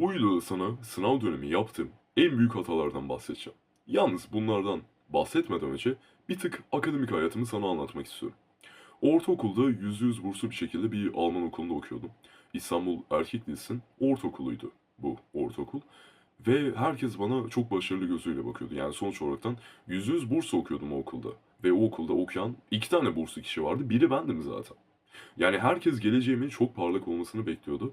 Bu videoda sana sınav dönemi yaptığım en büyük hatalardan bahsedeceğim. Yalnız bunlardan bahsetmeden önce bir tık akademik hayatımı sana anlatmak istiyorum. Ortaokulda %100 burslu bir şekilde bir Alman okulunda okuyordum. İstanbul Erkek Lisesi'nin ortaokuluydu bu ortaokul. Ve herkes bana çok başarılı gözüyle bakıyordu. Yani sonuç olaraktan %100 burs okuyordum o okulda. Ve o okulda okuyan iki tane burslu kişi vardı. Biri bendim zaten. Yani herkes geleceğimin çok parlak olmasını bekliyordu.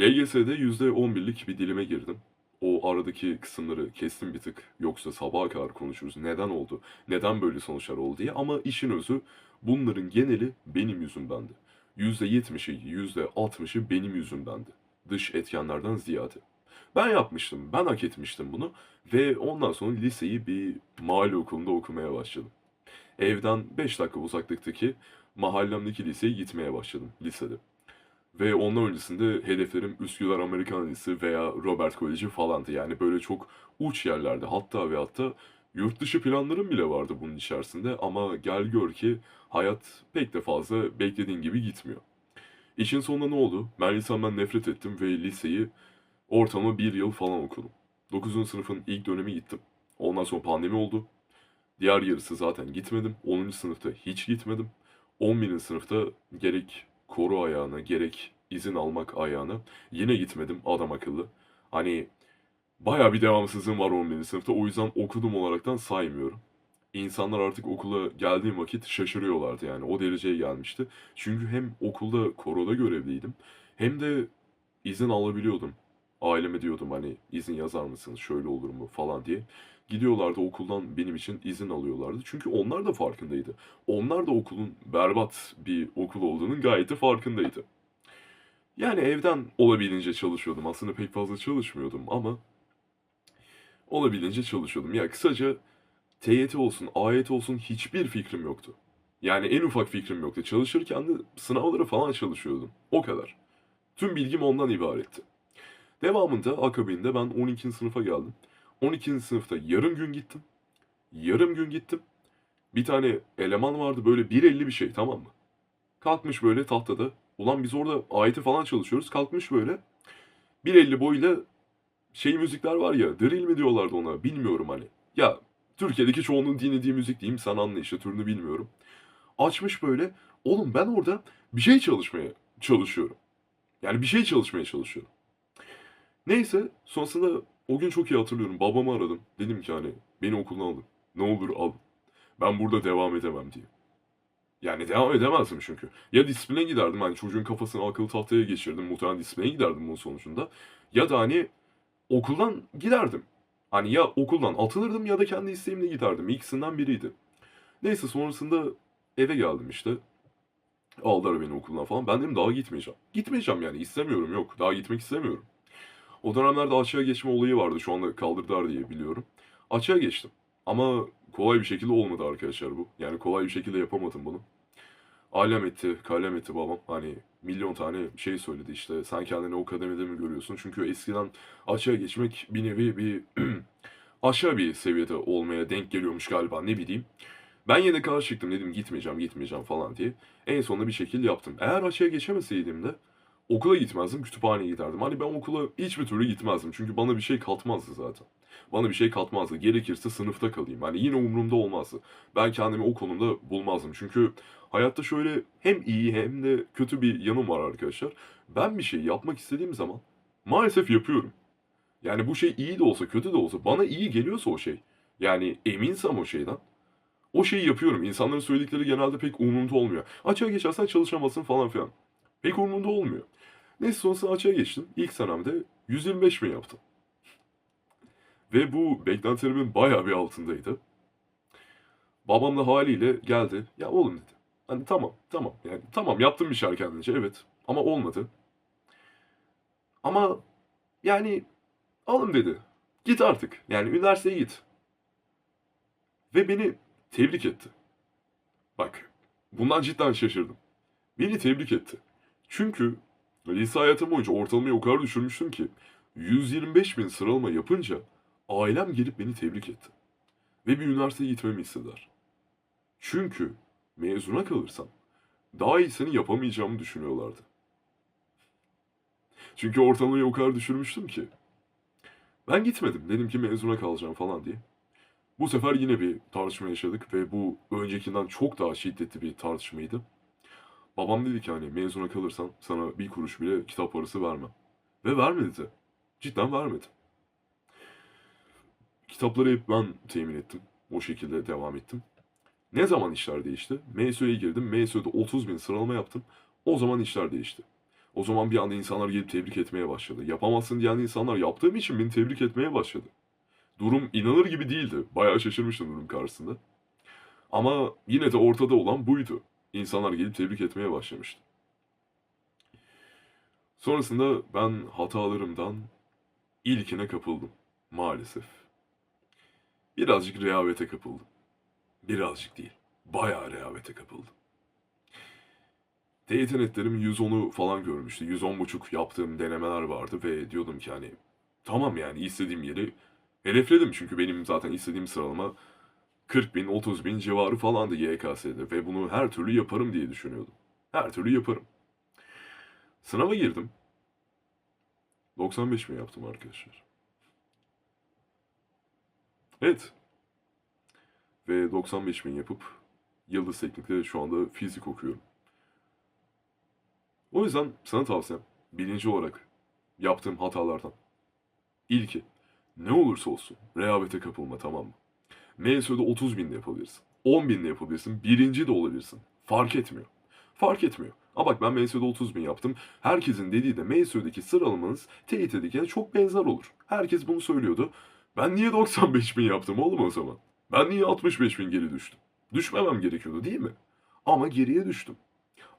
LGS'de %11'lik bir dilime girdim. O aradaki kısımları kestim bir tık. Yoksa sabaha kadar konuşuruz. Neden oldu? Neden böyle sonuçlar oldu diye. Ama işin özü bunların geneli benim yüzümdendi. %70'i, %60'ı benim yüzümdendi. Dış etkenlerden ziyade. Ben yapmıştım. Ben hak etmiştim bunu. Ve ondan sonra liseyi bir mahalle okulunda okumaya başladım. Evden 5 dakika uzaklıktaki mahallemdeki liseye gitmeye başladım lisede. Ve ondan öncesinde hedeflerim Üsküdar Amerikan Lisesi veya Robert Koleji falandı. Yani böyle çok uç yerlerde hatta ve hatta yurt dışı planlarım bile vardı bunun içerisinde. Ama gel gör ki hayat pek de fazla beklediğin gibi gitmiyor. İşin sonunda ne oldu? Ben lisemden nefret ettim ve liseyi ortalama bir yıl falan okudum. 9. sınıfın ilk dönemi gittim. Ondan sonra pandemi oldu. Diğer yarısı zaten gitmedim. 10. sınıfta hiç gitmedim. 11. sınıfta gerek koru ayağına gerek izin almak ayağına yine gitmedim adam akıllı. Hani baya bir devamsızlığım var 11. sınıfta o yüzden okudum olaraktan saymıyorum. İnsanlar artık okula geldiğim vakit şaşırıyorlardı yani o dereceye gelmişti. Çünkü hem okulda koroda görevliydim hem de izin alabiliyordum. Aileme diyordum hani izin yazar mısınız şöyle olur mu falan diye. Gidiyorlardı okuldan benim için izin alıyorlardı. Çünkü onlar da farkındaydı. Onlar da okulun berbat bir okul olduğunun gayet de farkındaydı. Yani evden olabildiğince çalışıyordum. Aslında pek fazla çalışmıyordum ama olabildiğince çalışıyordum. Ya kısaca TYT olsun, AYT olsun hiçbir fikrim yoktu. Yani en ufak fikrim yoktu. Çalışırken de sınavlara falan çalışıyordum. O kadar. Tüm bilgim ondan ibaretti. Devamında akabinde ben 12. sınıfa geldim. 12. sınıfta yarım gün gittim. Yarım gün gittim. Bir tane eleman vardı böyle 1.50 bir şey tamam mı? Kalkmış böyle tahtada. Ulan biz orada ayeti falan çalışıyoruz. Kalkmış böyle 1.50 boyuyla şey müzikler var ya drill mi diyorlardı ona bilmiyorum hani. Ya Türkiye'deki çoğunun dinlediği müzik diyeyim sen anla işte türünü bilmiyorum. Açmış böyle oğlum ben orada bir şey çalışmaya çalışıyorum. Yani bir şey çalışmaya çalışıyorum. Neyse sonrasında o gün çok iyi hatırlıyorum. Babamı aradım. Dedim ki hani beni okuldan alın. Ne olur al. Ben burada devam edemem diye. Yani devam edemezdim çünkü. Ya disipline giderdim hani çocuğun kafasını akıllı tahtaya geçirdim. Muhtemelen disipline giderdim bunun sonucunda. Ya da hani okuldan giderdim. Hani ya okuldan atılırdım ya da kendi isteğimle giderdim. İkisinden biriydi. Neyse sonrasında eve geldim işte. Aldılar beni okuldan falan. Ben dedim daha gitmeyeceğim. Gitmeyeceğim yani istemiyorum yok. Daha gitmek istemiyorum. O dönemlerde açığa geçme olayı vardı. Şu anda kaldırdılar diye biliyorum. Açığa geçtim. Ama kolay bir şekilde olmadı arkadaşlar bu. Yani kolay bir şekilde yapamadım bunu. Alem etti, kalem etti babam. Hani milyon tane şey söyledi işte. Sen kendini o kademede mi görüyorsun? Çünkü eskiden açığa geçmek bir nevi bir aşağı bir seviyede olmaya denk geliyormuş galiba ne bileyim. Ben yine karşı çıktım dedim gitmeyeceğim gitmeyeceğim falan diye. En sonunda bir şekilde yaptım. Eğer açığa geçemeseydim de okula gitmezdim, kütüphaneye giderdim. Hani ben okula hiçbir türlü gitmezdim. Çünkü bana bir şey katmazdı zaten. Bana bir şey katmazdı. Gerekirse sınıfta kalayım. Hani yine umurumda olmazdı. Ben kendimi o konumda bulmazdım. Çünkü hayatta şöyle hem iyi hem de kötü bir yanım var arkadaşlar. Ben bir şey yapmak istediğim zaman maalesef yapıyorum. Yani bu şey iyi de olsa kötü de olsa bana iyi geliyorsa o şey. Yani eminsem o şeyden. O şeyi yapıyorum. İnsanların söyledikleri genelde pek umurumda olmuyor. Açığa geçersen çalışamazsın falan filan. Pek umurumda olmuyor. Neyse sonrasında açığa geçtim. İlk senemde 125 bin yaptım. Ve bu beklentilerimin bayağı bir altındaydı. Babam da haliyle geldi. Ya oğlum dedi. Hani tamam, tamam. Yani tamam yaptım bir şeyler kendince evet. Ama olmadı. Ama yani oğlum dedi. Git artık. Yani üniversiteye git. Ve beni tebrik etti. Bak bundan cidden şaşırdım. Beni tebrik etti. Çünkü lise hayatım boyunca ortalamayı o kadar düşürmüştüm ki 125 bin sıralama yapınca ailem gelip beni tebrik etti. Ve bir üniversiteye gitmemi istediler. Çünkü mezuna kalırsam daha iyisini yapamayacağımı düşünüyorlardı. Çünkü ortalamayı o kadar düşürmüştüm ki. Ben gitmedim. Dedim ki mezuna kalacağım falan diye. Bu sefer yine bir tartışma yaşadık ve bu öncekinden çok daha şiddetli bir tartışmaydı. Babam dedi ki hani mezuna kalırsan sana bir kuruş bile kitap parası vermem. Ve vermedi de. Cidden vermedi. Kitapları hep ben temin ettim. O şekilde devam ettim. Ne zaman işler değişti? MSU'ya girdim. MSU'da 30 bin sıralama yaptım. O zaman işler değişti. O zaman bir anda insanlar gelip tebrik etmeye başladı. Yapamazsın diyen insanlar yaptığım için beni tebrik etmeye başladı. Durum inanılır gibi değildi. Bayağı şaşırmıştım durum karşısında. Ama yine de ortada olan buydu. İnsanlar gelip tebrik etmeye başlamıştı. Sonrasında ben hatalarımdan ilkine kapıldım. Maalesef. Birazcık rehavete kapıldım. Birazcık değil. Bayağı rehavete kapıldım. TYT netlerim 110'u falan görmüştü. 110 buçuk yaptığım denemeler vardı ve diyordum ki hani tamam yani istediğim yeri hedefledim. Çünkü benim zaten istediğim sıralama 40 bin, 30 bin civarı falandı YKS'de ve bunu her türlü yaparım diye düşünüyordum. Her türlü yaparım. Sınava girdim. 95 mi yaptım arkadaşlar? Evet. Ve 95 bin yapıp Yıldız Teknik'te şu anda fizik okuyorum. O yüzden sana tavsiyem bilinci olarak yaptığım hatalardan. İlki ne olursa olsun rehavete kapılma tamam mı? MSÖ'de 30 bin de yapabilirsin. 10 bin de yapabilirsin. Birinci de olabilirsin. Fark etmiyor. Fark etmiyor. Ama bak ben MSÖ'de 30 bin yaptım. Herkesin dediği de MSÖ'deki sıralamanız TYT'dekine çok benzer olur. Herkes bunu söylüyordu. Ben niye 95 bin yaptım oğlum o zaman? Ben niye 65 bin geri düştüm? Düşmemem gerekiyordu değil mi? Ama geriye düştüm.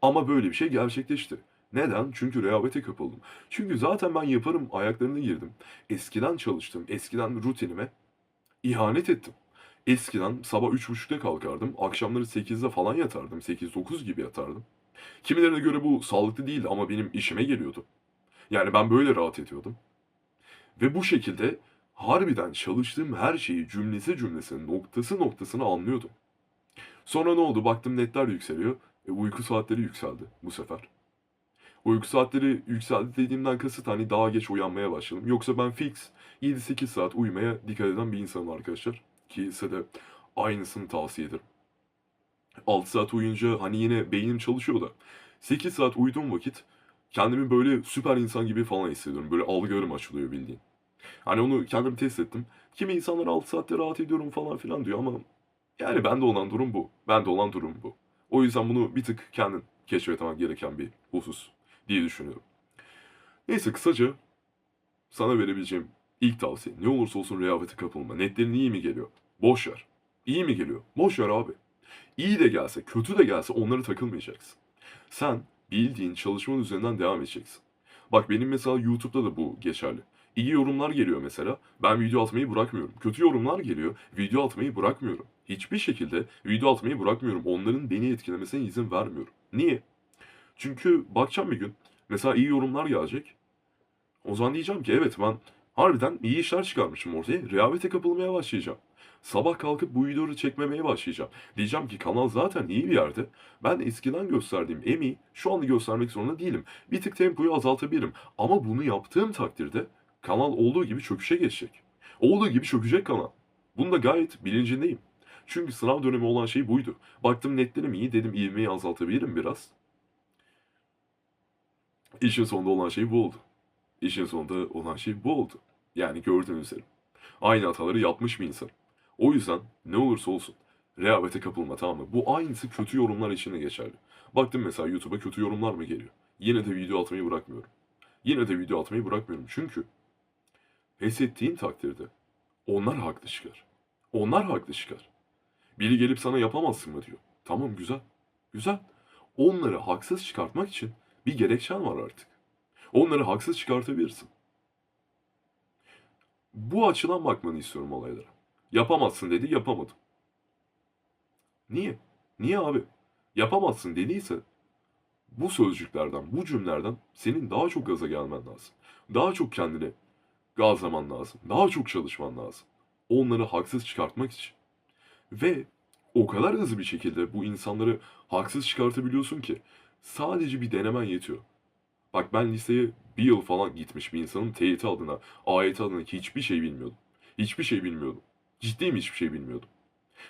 Ama böyle bir şey gerçekleşti. Neden? Çünkü rehavete kapıldım. Çünkü zaten ben yaparım ayaklarına girdim. Eskiden çalıştım. Eskiden rutinime ihanet ettim. Eskiden sabah 3.30'da kalkardım. Akşamları 8'de falan yatardım. 8-9 gibi yatardım. Kimilerine göre bu sağlıklı değildi ama benim işime geliyordu. Yani ben böyle rahat ediyordum. Ve bu şekilde harbiden çalıştığım her şeyi cümlesi cümlesine, noktası noktasına anlıyordum. Sonra ne oldu? Baktım netler yükseliyor. E, uyku saatleri yükseldi bu sefer. Uyku saatleri yükseldi dediğimden kasıt hani daha geç uyanmaya başladım. Yoksa ben fix 7-8 saat uyumaya dikkat eden bir insanım arkadaşlar. Ki size de aynısını tavsiye ederim. 6 saat uyuyunca hani yine beynim çalışıyor da 8 saat uyuduğum vakit kendimi böyle süper insan gibi falan hissediyorum. Böyle algılarım açılıyor bildiğin. Hani onu kendim test ettim. Kimi insanlar 6 saatte rahat ediyorum falan filan diyor ama yani bende olan durum bu. Bende olan durum bu. O yüzden bunu bir tık kendin keşfetmen gereken bir husus diye düşünüyorum. Neyse kısaca sana verebileceğim ilk tavsiye ne olursa olsun rehavete kapılma. Netlerin iyi mi geliyor? Boş ver. İyi mi geliyor? Boş ver abi. İyi de gelse, kötü de gelse onları takılmayacaksın. Sen bildiğin çalışmanın üzerinden devam edeceksin. Bak benim mesela YouTube'da da bu geçerli. İyi yorumlar geliyor mesela. Ben video atmayı bırakmıyorum. Kötü yorumlar geliyor. Video atmayı bırakmıyorum. Hiçbir şekilde video atmayı bırakmıyorum. Onların beni etkilemesine izin vermiyorum. Niye? Çünkü bakacağım bir gün. Mesela iyi yorumlar gelecek. O zaman diyeceğim ki evet ben harbiden iyi işler çıkarmışım ortaya. Rehavete kapılmaya başlayacağım. Sabah kalkıp bu videoları çekmemeye başlayacağım. Diyeceğim ki kanal zaten iyi bir yerde. Ben eskiden gösterdiğim emeği şu anda göstermek zorunda değilim. Bir tık tempoyu azaltabilirim. Ama bunu yaptığım takdirde kanal olduğu gibi çöküşe geçecek. Olduğu gibi çökecek kanal. Bunda gayet bilincindeyim. Çünkü sınav dönemi olan şey buydu. Baktım netlerim iyi dedim ivmeyi azaltabilirim biraz. İşin sonunda olan şey bu oldu. İşin sonunda olan şey bu oldu. Yani gördüğünüz üzere. Aynı hataları yapmış bir insan. O yüzden ne olursa olsun rehavete kapılma tamam mı? Bu aynısı kötü yorumlar için de geçerli. Baktım mesela YouTube'a kötü yorumlar mı geliyor? Yine de video atmayı bırakmıyorum. Yine de video atmayı bırakmıyorum. Çünkü pes ettiğin takdirde onlar haklı çıkar. Onlar haklı çıkar. Biri gelip sana yapamazsın mı diyor. Tamam güzel. Güzel. Onları haksız çıkartmak için bir gerekçen var artık. Onları haksız çıkartabilirsin. Bu açıdan bakmanı istiyorum olaylara. Yapamazsın dedi, yapamadım. Niye? Niye abi? Yapamazsın dediyse bu sözcüklerden, bu cümlelerden senin daha çok gaza gelmen lazım. Daha çok kendini gazlaman lazım. Daha çok çalışman lazım. Onları haksız çıkartmak için. Ve o kadar hızlı bir şekilde bu insanları haksız çıkartabiliyorsun ki sadece bir denemen yetiyor. Bak ben liseye bir yıl falan gitmiş bir insanım. TYT adına, AYT adına hiçbir şey bilmiyordum. Hiçbir şey bilmiyordum. Ciddiyim hiçbir şey bilmiyordum.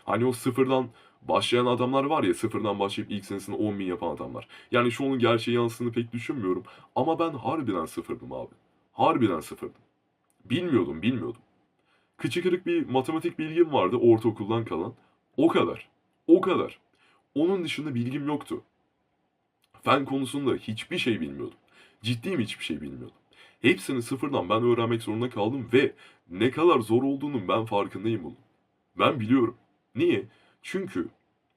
Hani o sıfırdan başlayan adamlar var ya sıfırdan başlayıp ilk senesinde 10 bin yapan adamlar. Yani şu onun gerçeği yansını pek düşünmüyorum. Ama ben harbiden sıfırdım abi. Harbiden sıfırdım. Bilmiyordum, bilmiyordum. Kıçı kırık bir matematik bilgim vardı ortaokuldan kalan. O kadar. O kadar. Onun dışında bilgim yoktu. Fen konusunda hiçbir şey bilmiyordum. Ciddiyim hiçbir şey bilmiyordum. Hepsini sıfırdan ben öğrenmek zorunda kaldım ve ne kadar zor olduğunun ben farkındayım bunun. Ben biliyorum. Niye? Çünkü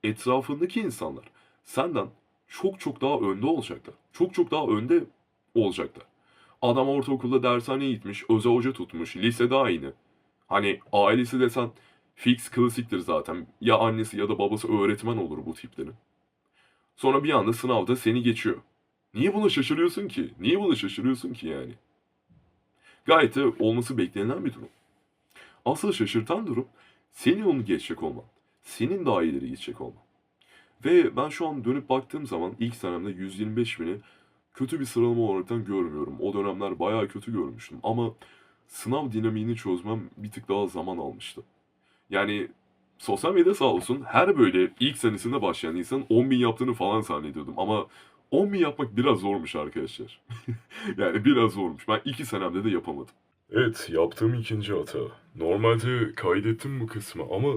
etrafındaki insanlar senden çok çok daha önde olacaklar. Çok çok daha önde olacaklar. Adam ortaokulda dershaneye gitmiş, özel hoca tutmuş, lisede aynı. Hani ailesi desen fix klasiktir zaten. Ya annesi ya da babası öğretmen olur bu tiplerin. Sonra bir anda sınavda seni geçiyor. Niye buna şaşırıyorsun ki? Niye buna şaşırıyorsun ki yani? Gayet de olması beklenen bir durum. Asıl şaşırtan durum senin onu geçecek olman. Senin daha ileri gidecek olman. Ve ben şu an dönüp baktığım zaman ilk senemde 125 bini kötü bir sıralama olaraktan görmüyorum. O dönemler bayağı kötü görmüştüm ama sınav dinamiğini çözmem bir tık daha zaman almıştı. Yani sosyal medya sağ olsun her böyle ilk senesinde başlayan insanın 10 bin yaptığını falan zannediyordum ama 10 bin yapmak biraz zormuş arkadaşlar. yani biraz zormuş. Ben iki senemde de yapamadım. Evet, yaptığım ikinci hata. Normalde kaydettim bu kısmı ama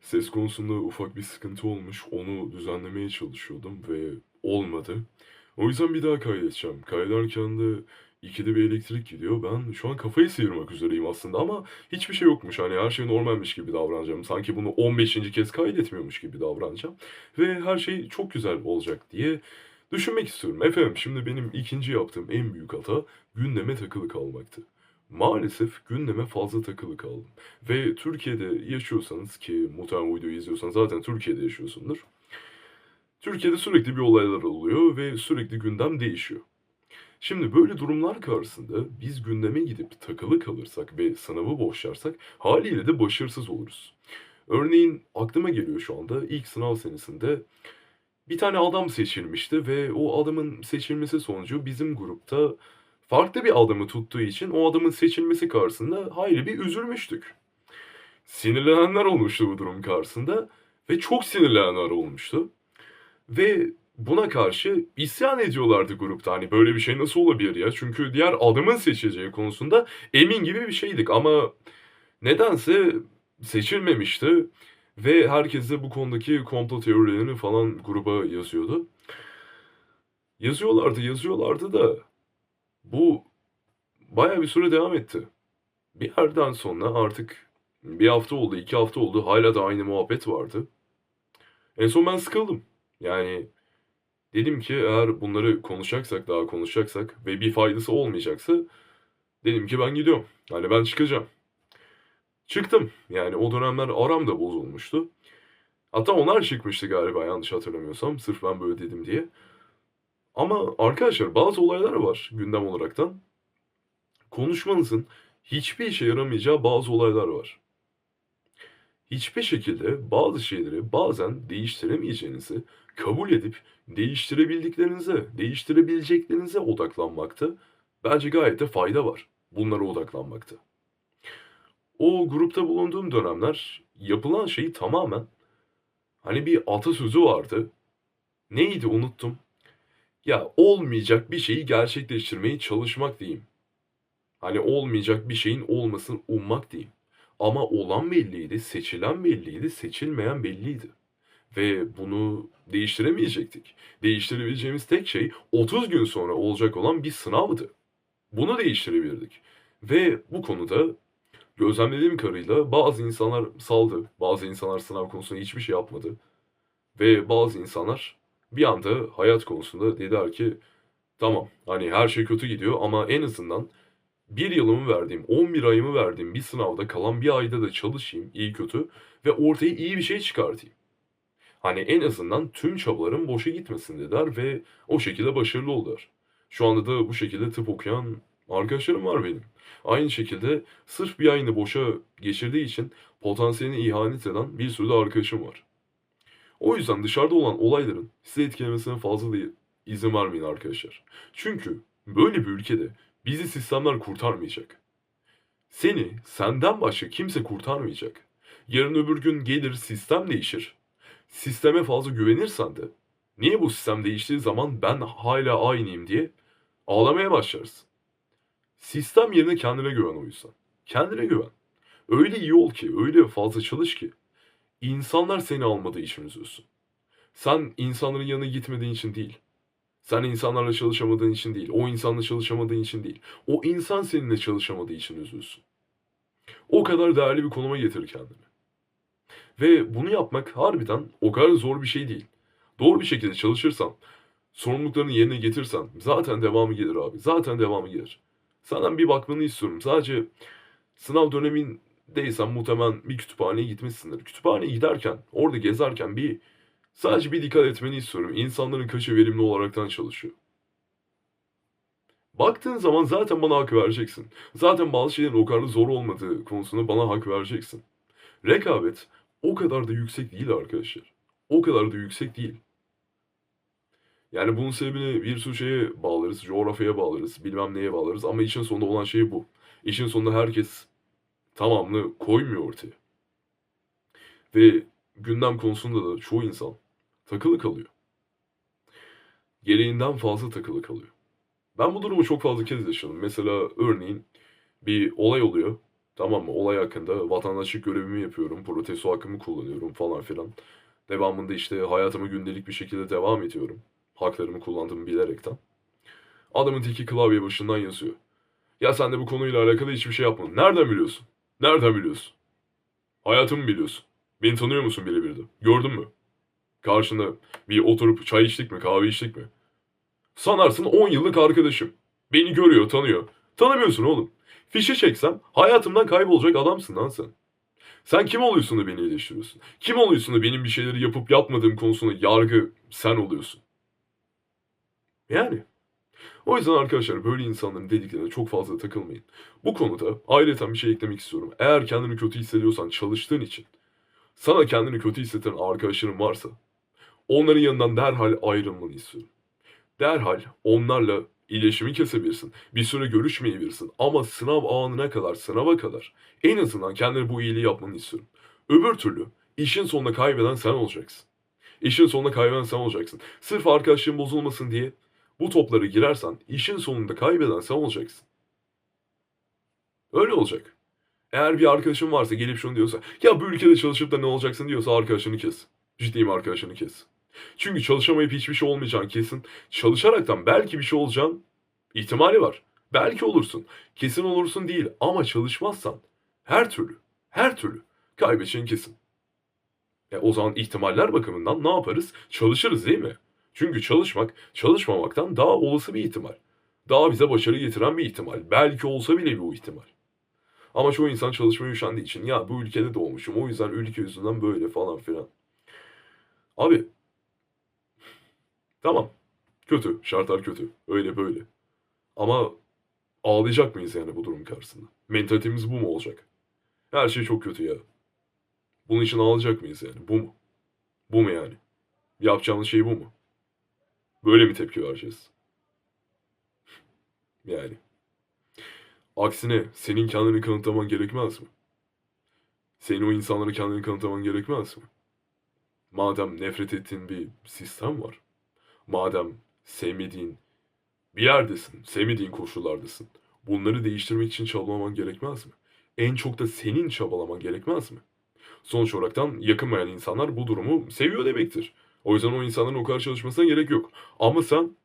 ses konusunda ufak bir sıkıntı olmuş. Onu düzenlemeye çalışıyordum ve olmadı. O yüzden bir daha kaydedeceğim. Kaydederken de ikide bir elektrik gidiyor. Ben şu an kafayı sıyırmak üzereyim aslında ama hiçbir şey yokmuş. Hani her şey normalmiş gibi davranacağım. Sanki bunu 15. kez kaydetmiyormuş gibi davranacağım. Ve her şey çok güzel olacak diye düşünmek istiyorum. Efendim şimdi benim ikinci yaptığım en büyük hata gündeme takılı kalmaktı. Maalesef gündeme fazla takılı kaldım. Ve Türkiye'de yaşıyorsanız ki muhtemelen videoyu izliyorsan zaten Türkiye'de yaşıyorsundur. Türkiye'de sürekli bir olaylar oluyor ve sürekli gündem değişiyor. Şimdi böyle durumlar karşısında biz gündeme gidip takılı kalırsak ve sınavı boşlarsak haliyle de başarısız oluruz. Örneğin aklıma geliyor şu anda ilk sınav senesinde bir tane adam seçilmişti ve o adamın seçilmesi sonucu bizim grupta farklı bir adamı tuttuğu için o adamın seçilmesi karşısında hayli bir üzülmüştük. Sinirlenenler olmuştu bu durum karşısında ve çok sinirlenenler olmuştu. Ve buna karşı isyan ediyorlardı grupta. Hani böyle bir şey nasıl olabilir ya? Çünkü diğer adamın seçileceği konusunda emin gibi bir şeydik ama nedense seçilmemişti. Ve herkes de bu konudaki komplo teorilerini falan gruba yazıyordu. Yazıyorlardı, yazıyorlardı da bu bayağı bir süre devam etti. Bir yerden sonra artık bir hafta oldu, iki hafta oldu. Hala da aynı muhabbet vardı. En son ben sıkıldım. Yani dedim ki eğer bunları konuşacaksak, daha konuşacaksak ve bir faydası olmayacaksa dedim ki ben gidiyorum. Yani ben çıkacağım. Çıktım. Yani o dönemler aram da bozulmuştu. Hatta onlar çıkmıştı galiba yanlış hatırlamıyorsam. Sırf ben böyle dedim diye. Ama arkadaşlar bazı olaylar var gündem olaraktan. Konuşmanızın hiçbir işe yaramayacağı bazı olaylar var. Hiçbir şekilde bazı şeyleri bazen değiştiremeyeceğinizi kabul edip değiştirebildiklerinize, değiştirebileceklerinize odaklanmakta bence gayet de fayda var bunlara odaklanmakta. O grupta bulunduğum dönemler yapılan şeyi tamamen hani bir atasözü vardı. Neydi unuttum. Ya olmayacak bir şeyi gerçekleştirmeye çalışmak diyeyim. Hani olmayacak bir şeyin olmasını ummak diyeyim. Ama olan belliydi, seçilen belliydi, seçilmeyen belliydi. Ve bunu değiştiremeyecektik. Değiştirebileceğimiz tek şey 30 gün sonra olacak olan bir sınavdı. Bunu değiştirebilirdik. Ve bu konuda gözlemlediğim kadarıyla bazı insanlar saldı. Bazı insanlar sınav konusunda hiçbir şey yapmadı. Ve bazı insanlar bir anda hayat konusunda dediler ki tamam hani her şey kötü gidiyor ama en azından bir yılımı verdiğim, 11 ayımı verdiğim bir sınavda kalan bir ayda da çalışayım iyi kötü ve ortaya iyi bir şey çıkartayım. Hani en azından tüm çabalarım boşa gitmesin dediler ve o şekilde başarılı oldular. Şu anda da bu şekilde tıp okuyan arkadaşlarım var benim. Aynı şekilde sırf bir ayını boşa geçirdiği için potansiyelini ihanet eden bir sürü de arkadaşım var. O yüzden dışarıda olan olayların size etkilemesine fazla da izin vermeyin arkadaşlar. Çünkü Böyle bir ülkede bizi sistemler kurtarmayacak. Seni senden başka kimse kurtarmayacak. Yarın öbür gün gelir sistem değişir. Sisteme fazla güvenirsen de niye bu sistem değiştiği zaman ben hala aynıyım diye ağlamaya başlarsın. Sistem yerine kendine güven o yüzden. Kendine güven. Öyle iyi ol ki, öyle fazla çalış ki insanlar seni almadığı için üzülsün. Sen insanların yanına gitmediğin için değil. Sen insanlarla çalışamadığın için değil. O insanla çalışamadığın için değil. O insan seninle çalışamadığı için üzülsün. O kadar değerli bir konuma getir kendini. Ve bunu yapmak harbiden o kadar zor bir şey değil. Doğru bir şekilde çalışırsan, sorumluluklarını yerine getirsen zaten devamı gelir abi. Zaten devamı gelir. Senden bir bakmanı istiyorum. Sadece sınav dönemindeysen muhtemelen bir kütüphaneye gitmişsindir. Kütüphaneye giderken, orada gezerken bir sadece bir dikkat etmeni istiyorum. İnsanların kaçı verimli olaraktan çalışıyor. Baktığın zaman zaten bana hak vereceksin. Zaten bazı şeylerin o kadar da zor olmadığı konusunda bana hak vereceksin. Rekabet o kadar da yüksek değil arkadaşlar. O kadar da yüksek değil. Yani bunun sebebini bir sürü şeye bağlarız, coğrafyaya bağlarız, bilmem neye bağlarız ama işin sonunda olan şey bu. İşin sonunda herkes tamamını koymuyor ortaya. Ve gündem konusunda da çoğu insan takılı kalıyor. Gereğinden fazla takılı kalıyor. Ben bu durumu çok fazla kez yaşadım. Mesela örneğin bir olay oluyor. Tamam mı? Olay hakkında vatandaşlık görevimi yapıyorum. Protesto hakkımı kullanıyorum falan filan. Devamında işte hayatıma gündelik bir şekilde devam ediyorum. Haklarımı kullandığımı bilerekten. Adamın teki klavye başından yazıyor. Ya sen de bu konuyla alakalı hiçbir şey yapmadın. Nereden biliyorsun? Nereden biliyorsun? Hayatımı biliyorsun. Beni tanıyor musun birebir de? Gördün mü? Karşında bir oturup çay içtik mi, kahve içtik mi? Sanarsın 10 yıllık arkadaşım. Beni görüyor, tanıyor. Tanımıyorsun oğlum. Fişi çeksem hayatımdan kaybolacak adamsın lan sen. Sen kim oluyorsun da beni eleştiriyorsun? Kim oluyorsun da benim bir şeyleri yapıp yapmadığım konusunda yargı sen oluyorsun? Yani. O yüzden arkadaşlar böyle insanların dediklerine çok fazla takılmayın. Bu konuda ayrıca bir şey eklemek istiyorum. Eğer kendini kötü hissediyorsan çalıştığın için, sana kendini kötü hissettiren arkadaşların varsa, onların yanından derhal ayrılmanı istiyorum. Derhal onlarla iletişimi kesebilirsin. Bir süre görüşmeyebilirsin. Ama sınav anına kadar, sınava kadar en azından kendine bu iyiliği yapmanı istiyorum. Öbür türlü işin sonunda kaybeden sen olacaksın. İşin sonunda kaybeden sen olacaksın. Sırf arkadaşlığın bozulmasın diye bu toplara girersen işin sonunda kaybeden sen olacaksın. Öyle olacak. Eğer bir arkadaşın varsa gelip şunu diyorsa ya bu ülkede çalışıp da ne olacaksın diyorsa arkadaşını kes. Ciddiyim arkadaşını kes. Çünkü çalışamayıp hiçbir şey olmayacağın kesin. Çalışaraktan belki bir şey olacağın ihtimali var. Belki olursun. Kesin olursun değil ama çalışmazsan her türlü, her türlü kaybedeceğin kesin. E o zaman ihtimaller bakımından ne yaparız? Çalışırız değil mi? Çünkü çalışmak, çalışmamaktan daha olası bir ihtimal. Daha bize başarı getiren bir ihtimal. Belki olsa bile bir ihtimal. Ama çoğu insan çalışmaya üşendiği için ya bu ülkede doğmuşum o yüzden ülke yüzünden böyle falan filan. Abi tamam kötü şartlar kötü öyle böyle. Ama ağlayacak mıyız yani bu durum karşısında? Mentalitemiz bu mu olacak? Her şey çok kötü ya. Bunun için ağlayacak mıyız yani? Bu mu? Bu mu yani? Yapacağımız şey bu mu? Böyle mi tepki vereceğiz? Yani. Aksine senin kendini kanıtlaman gerekmez mi? Senin o insanlara kendini kanıtlaman gerekmez mi? Madem nefret ettiğin bir sistem var. Madem sevmediğin bir yerdesin, sevmediğin koşullardasın. Bunları değiştirmek için çabalaman gerekmez mi? En çok da senin çabalaman gerekmez mi? Sonuç olaraktan yakınmayan insanlar bu durumu seviyor demektir. O yüzden o insanların o kadar çalışmasına gerek yok. Ama sen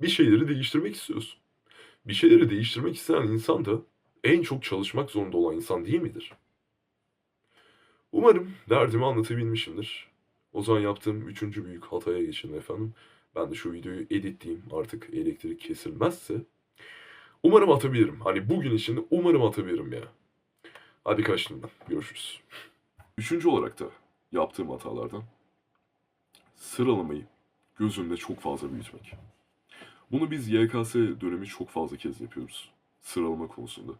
bir şeyleri değiştirmek istiyorsun. Bir şeyleri değiştirmek isteyen insan da en çok çalışmak zorunda olan insan değil midir? Umarım derdimi anlatabilmişimdir. O zaman yaptığım üçüncü büyük hataya geçin efendim. Ben de şu videoyu editleyeyim artık elektrik kesilmezse. Umarım atabilirim. Hani bugün içinde umarım atabilirim ya. Hadi kaçtım ben. Görüşürüz. Üçüncü olarak da yaptığım hatalardan sıralamayı gözünde çok fazla büyütmek. Bunu biz YKS dönemi çok fazla kez yapıyoruz. Sıralama konusunda.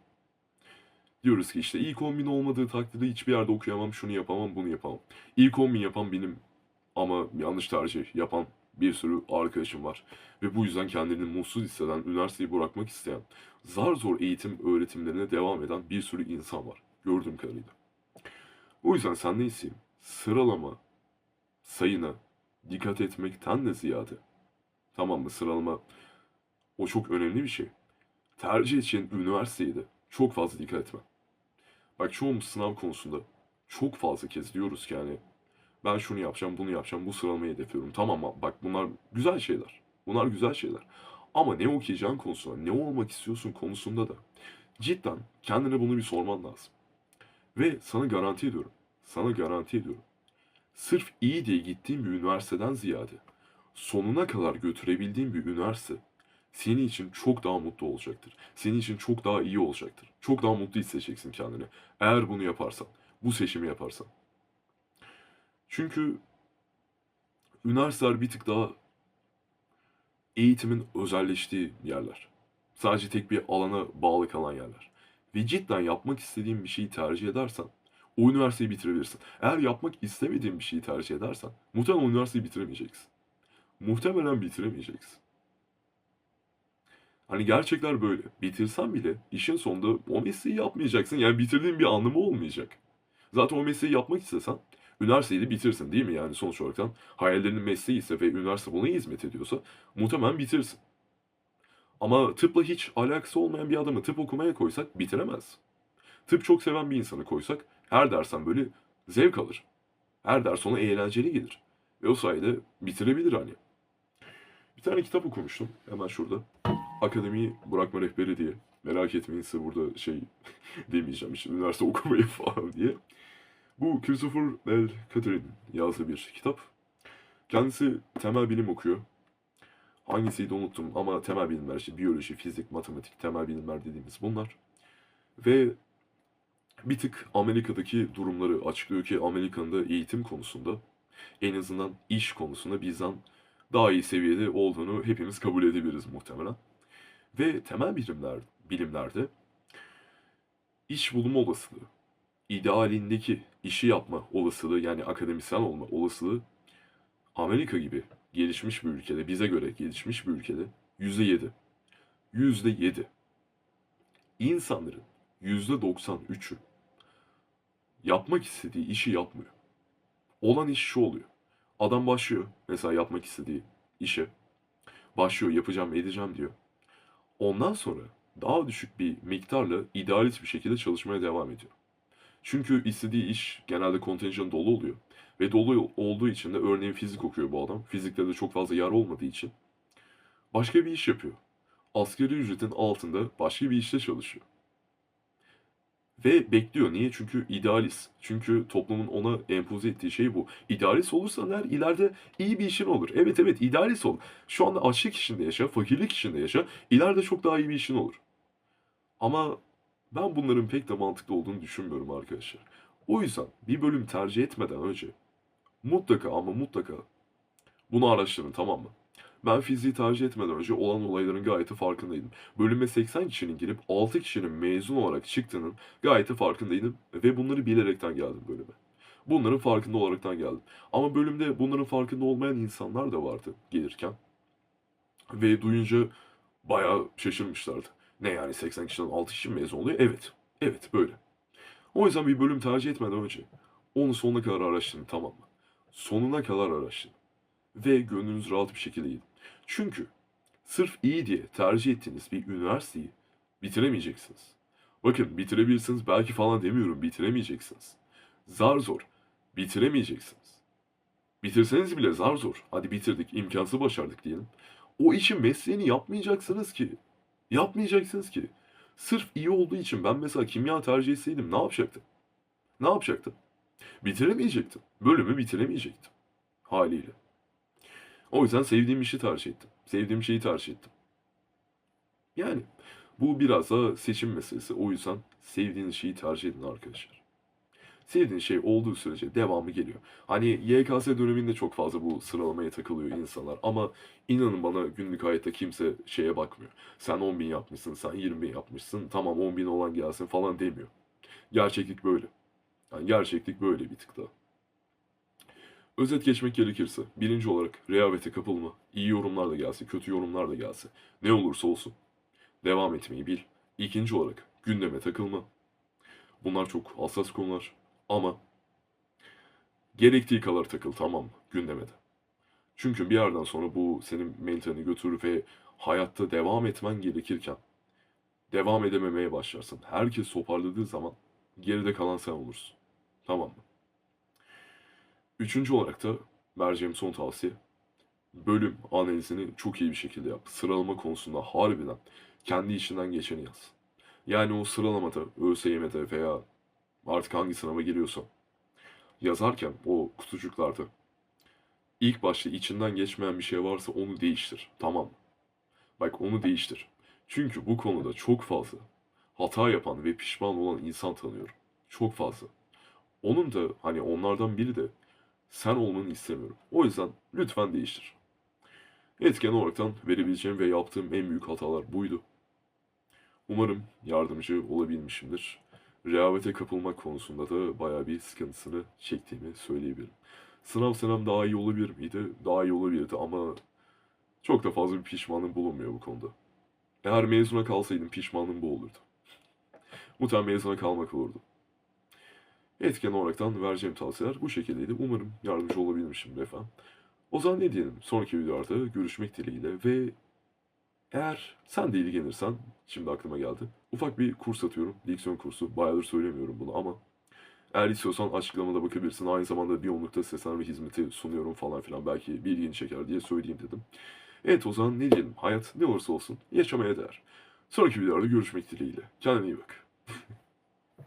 Diyoruz ki işte ilk 10 bin olmadığı takdirde hiçbir yerde okuyamam, şunu yapamam, bunu yapamam. İlk 10 bin yapan benim ama yanlış tercih yapan bir sürü arkadaşım var. Ve bu yüzden kendini mutsuz hisseden, üniversiteyi bırakmak isteyen, zar zor eğitim öğretimlerine devam eden bir sürü insan var. Gördüğüm kadarıyla. O yüzden sen ne isteyeyim? Sıralama sayına dikkat etmekten de ziyade. Tamam mı? Sıralama o çok önemli bir şey. Tercih için üniversiteyi de çok fazla dikkat etme. Bak çoğumuz sınav konusunda çok fazla kez diyoruz ki yani ben şunu yapacağım, bunu yapacağım, bu sıralamayı hedefliyorum. Tamam mı? Bak bunlar güzel şeyler. Bunlar güzel şeyler. Ama ne okuyacağın konusunda, ne olmak istiyorsun konusunda da cidden kendine bunu bir sorman lazım. Ve sana garanti ediyorum, sana garanti ediyorum. Sırf iyi diye gittiğin bir üniversiteden ziyade sonuna kadar götürebildiğin bir üniversite senin için çok daha mutlu olacaktır. Senin için çok daha iyi olacaktır. Çok daha mutlu hissedeceksin kendini. Eğer bunu yaparsan, bu seçimi yaparsan. Çünkü üniversiteler bir tık daha eğitimin özelleştiği yerler. Sadece tek bir alana bağlı kalan yerler. Ve cidden yapmak istediğin bir şeyi tercih edersen o üniversiteyi bitirebilirsin. Eğer yapmak istemediğin bir şeyi tercih edersen muhtemelen o üniversiteyi bitiremeyeceksin. Muhtemelen bitiremeyeceksin. Hani gerçekler böyle. Bitirsen bile işin sonunda o mesleği yapmayacaksın. Yani bitirdiğin bir anlamı olmayacak. Zaten o mesleği yapmak istesen üniversiteyi de bitirsin değil mi? Yani sonuç olarak hayallerinin mesleği ise ve üniversite buna hizmet ediyorsa muhtemelen bitirsin. Ama tıpla hiç alakası olmayan bir adamı tıp okumaya koysak bitiremez. Tıp çok seven bir insanı koysak her dersten böyle zevk alır. Her ders ona eğlenceli gelir. Ve o sayede bitirebilir hani. Bir tane kitap okumuştum hemen şurada. Akademiyi bırakma rehberi diye. Merak etmeyin size burada şey demeyeceğim işte üniversite okumayı falan diye. Bu Christopher L. Catherine yazdığı bir kitap. Kendisi temel bilim okuyor. Hangisiydi unuttum ama temel bilimler işte biyoloji, fizik, matematik, temel bilimler dediğimiz bunlar. Ve bir tık Amerika'daki durumları açıklıyor ki Amerika'nın da eğitim konusunda en azından iş konusunda bizden daha iyi seviyede olduğunu hepimiz kabul edebiliriz muhtemelen. Ve temel bilimler, bilimlerde iş bulma olasılığı, idealindeki işi yapma olasılığı yani akademisyen olma olasılığı Amerika gibi gelişmiş bir ülkede, bize göre gelişmiş bir ülkede yüzde yedi. Yüzde yedi. İnsanların yüzde doksan üçü yapmak istediği işi yapmıyor. Olan iş şu oluyor. Adam başlıyor mesela yapmak istediği işe. Başlıyor yapacağım edeceğim diyor. Ondan sonra daha düşük bir miktarla idealist bir şekilde çalışmaya devam ediyor. Çünkü istediği iş genelde kontenjan dolu oluyor. Ve dolu olduğu için de örneğin fizik okuyor bu adam. Fizikte de çok fazla yer olmadığı için. Başka bir iş yapıyor. Asgari ücretin altında başka bir işte çalışıyor. Ve bekliyor. Niye? Çünkü idealist. Çünkü toplumun ona empoze ettiği şey bu. İdealist olursan eğer ileride iyi bir işin olur. Evet evet idealist ol. Şu anda açlık içinde yaşa, fakirlik içinde yaşa. İleride çok daha iyi bir işin olur. Ama ben bunların pek de mantıklı olduğunu düşünmüyorum arkadaşlar. O yüzden bir bölüm tercih etmeden önce mutlaka ama mutlaka bunu araştırın tamam mı? Ben fiziği tercih etmeden önce olan olayların gayet farkındaydım. Bölüme 80 kişinin girip 6 kişinin mezun olarak çıktığının gayet farkındaydım ve bunları bilerekten geldim bölüme. Bunların farkında olaraktan geldim. Ama bölümde bunların farkında olmayan insanlar da vardı gelirken. Ve duyunca bayağı şaşırmışlardı. Ne yani 80 kişiden 6 kişi mezun oluyor? Evet. Evet böyle. O yüzden bir bölüm tercih etmeden önce onu sonuna kadar araştırın tamam mı? Sonuna kadar araştırın. Ve gönlünüz rahat bir şekilde gidin. Çünkü sırf iyi diye tercih ettiğiniz bir üniversiteyi bitiremeyeceksiniz. Bakın bitirebilirsiniz belki falan demiyorum bitiremeyeceksiniz. Zar zor bitiremeyeceksiniz. Bitirseniz bile zar zor. Hadi bitirdik imkansız başardık diyelim. O işin mesleğini yapmayacaksınız ki. Yapmayacaksınız ki. Sırf iyi olduğu için ben mesela kimya tercih etseydim ne yapacaktım? Ne yapacaktım? Bitiremeyecektim. Bölümü bitiremeyecektim. Haliyle. O yüzden sevdiğim işi tercih ettim. Sevdiğim şeyi tercih ettim. Yani bu biraz da seçim meselesi. O yüzden sevdiğiniz şeyi tercih edin arkadaşlar. Sevdiğin şey olduğu sürece devamı geliyor. Hani YKS döneminde çok fazla bu sıralamaya takılıyor insanlar. Ama inanın bana günlük hayatta kimse şeye bakmıyor. Sen 10 bin yapmışsın, sen 20 bin yapmışsın. Tamam 10 bin olan gelsin falan demiyor. Gerçeklik böyle. Yani gerçeklik böyle bir tık daha. Özet geçmek gerekirse birinci olarak rehavete kapılma. İyi yorumlar da gelse, kötü yorumlar da gelse. Ne olursa olsun. Devam etmeyi bil. İkinci olarak gündeme takılma. Bunlar çok hassas konular ama gerektiği kadar takıl tamam gündeme de. Çünkü bir yerden sonra bu senin mentalini götürür ve hayatta devam etmen gerekirken devam edememeye başlarsın. Herkes toparladığı zaman geride kalan sen olursun. Tamam mı? Üçüncü olarak da vereceğim son tavsiye. Bölüm analizini çok iyi bir şekilde yap. Sıralama konusunda harbiden kendi içinden geçeni yaz. Yani o sıralamada, ÖSYM'de veya artık hangi sınava giriyorsan yazarken o kutucuklarda ilk başta içinden geçmeyen bir şey varsa onu değiştir. Tamam? Bak onu değiştir. Çünkü bu konuda çok fazla hata yapan ve pişman olan insan tanıyorum. Çok fazla. Onun da hani onlardan biri de sen olmanı istemiyorum. O yüzden lütfen değiştir. Etken olaraktan verebileceğim ve yaptığım en büyük hatalar buydu. Umarım yardımcı olabilmişimdir. Rehavete kapılmak konusunda da bayağı bir sıkıntısını çektiğimi söyleyebilirim. Sınav senem daha iyi olabilir miydi? Daha iyi olabilirdi ama çok da fazla bir pişmanlığım bulunmuyor bu konuda. Eğer mezuna kalsaydım pişmanlığım bu olurdu. Muhtemelen mezuna kalmak olurdu. Etken olaraktan vereceğim tavsiyeler bu şekildeydi. Umarım yardımcı olabilmişimdir efendim. O zaman ne diyelim? Sonraki videolarda görüşmek dileğiyle ve eğer sen de ilgilenirsen, şimdi aklıma geldi. Ufak bir kurs atıyorum. Diksiyon kursu. Bayağıdır söylemiyorum bunu ama eğer istiyorsan açıklamada bakabilirsin. Aynı zamanda bir onlukta seslenme hizmeti sunuyorum falan filan. Belki bir ilgini çeker diye söyleyeyim dedim. Evet o zaman ne diyelim? Hayat ne olursa olsun yaşamaya değer. Sonraki videolarda görüşmek dileğiyle. Kendine iyi bak.